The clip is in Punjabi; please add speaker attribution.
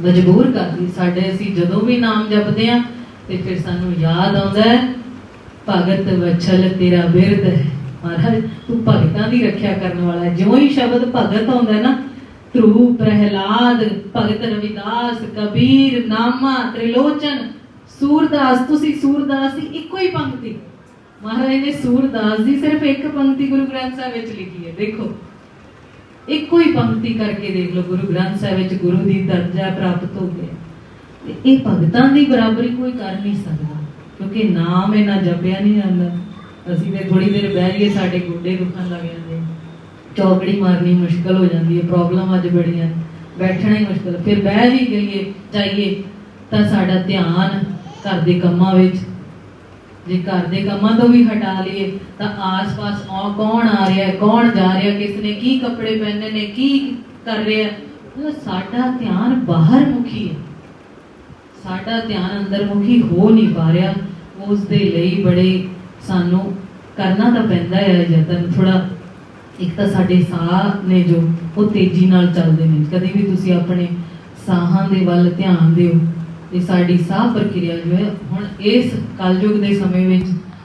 Speaker 1: ਮਜਬੂਰ ਕਰਦੀ। ਸਾਡੇ ਅਸੀਂ ਜਦੋਂ ਵੀ ਨਾਮ ਜਪਦੇ ਆ ਤੇ ਫਿਰ ਸਾਨੂੰ ਯਾਦ ਆਉਂਦਾ ਹੈ, ਭਗਤ ਵਛਲ ਤੇਰਾ ਬਿਰਦ ਹੈ। ਮਹਾਰਾਜ, ਤੂੰ ਭਗਤਾਂ ਦੀ ਰੱਖਿਆ ਕਰਨ ਵਾਲਾ ਜਿਉਂ ਹੀ ਸ਼ਬਦ ਭਗਤ ਆਉਂਦਾ ਨਾ, ਧਰੂ, ਪ੍ਰਹਿਲਾਦ, ਭਗਤ ਰਵਿਦਾਸ, ਕਬੀਰ, ਨਾਮਾ, ਤ੍ਰਿਲੋਚਨ, ਸੂਰਦਾਸ, ਤੁਸੀਂ ਸੂਰਦਾਸ ਦੀ ਇੱਕੋ ਹੀ ਪੰਕਤੀ। ਮਹਾਰਾਜ ਨੇ ਸੂਰਦਾਸ ਦੀ ਸਿਰਫ ਇੱਕ ਪੰਕਤੀ ਗੁਰੂ ਗ੍ਰੰਥ ਸਾਹਿਬ ਵਿੱਚ ਲਿਖੀ ਹੈ। ਦੇਖੋ ਇੱਕੋ ਹੀ ਪੰਕਤੀ ਕਰਕੇ ਦੇਖ ਲਓ, ਗੁਰੂ ਗ੍ਰੰਥ ਸਾਹਿਬ ਵਿੱਚ ਗੁਰੂ ਦੀ ਦਰਜਾ ਪ੍ਰਾਪਤ ਹੋ ਗਿਆ ਇਹ ਭਗਤਾਂ ਦੀ ਬਰਾਬਰੀ ਕੋਈ ਕਰ ਨਹੀਂ ਸਕਦਾ, ਕਿਉਂਕਿ ਨਾਮ ਇਹਨਾਂ ਜਪਿਆ ਨਹੀਂ ਜਾਂਦਾ। ਅਸੀਂ ਤੇ ਥੋੜੀ ਦੇਰ ਬਹਿ ਲਈਏ ਸਾਡੇ ਗੋਡੇ ਦੁਖਣ ਲੱਗ ਜਾਂਦੇ। ਚੌਕੜੀ ਮਾਰਨੀ ਮੁਸ਼ਕਲ ਹੋ ਜਾਂਦੀ ਹੈ, ਪ੍ਰੋਬਲਮ ਅੱਜ ਬੜੀਆਂ, ਬੈਠਣਾ ਹੀ ਮੁਸ਼ਕਲ। ਫਿਰ ਬਹਿ ਵੀ ਗਈਏ ਚਾਹੀਏ ਤਾਂ ਸਾਡਾ ਧਿਆਨ ਘਰ ਦੇ ਕੰਮਾਂ ਵਿੱਚ ਜੇ ਘਰ ਦੇ ਕੰਮਾਂ ਤੋਂ ਵੀ ਹਟਾ ਲਈਏ, ਤਾਂ ਆਸ-ਪਾਸ ਕੌਣ ਆ ਰਿਹਾ ਕੌਣ ਜਾ ਰਿਹਾ ਕਿਸ ਨੇ ਕੀ ਕੱਪੜੇ ਪਹਿਨੇ ਨੇ, ਕੀ ਕਰ ਰਿਹਾ ਸਾਡਾ ਧਿਆਨ ਬਾਹਰ ਮੁਖੀ ਹੈ। ਸਾਡਾ ਧਿਆਨ ਅੰਦਰ ਮੁਖੀ ਹੋ ਨਹੀਂ ਪਾ ਰਿਹਾ। ਉਸ ਦੇ ਲਈ ਬੜੇ ਸਾਨੂੰ ਕਰਨਾ ਤਾਂ ਪੈਂਦਾ ਹੈ ਯਤਨ ਥੋੜਾ ਇੱਕ ਤਾਂ ਸਾਡੇ ਸਾਹ ਨੇ ਜੋ, ਉਹ ਤੇਜ਼ੀ ਨਾਲ ਚੱਲਦੇ ਨੇ। ਕਦੇ ਵੀ ਤੁਸੀਂ ਆਪਣੇ ਸਾਹਾਂ ਦੇ ਵੱਲ ਧਿਆਨ ਦਿਓ। ਤੇ ਸਾਡੀ ਸਾਹ ਪ੍ਰਕਿਰਿਆ ਜੋ ਹੈ ਹੁਣ ਇਸ ਕਲਯੁਗ ਦੇ ਸਮੇਂ ਵਿੱਚ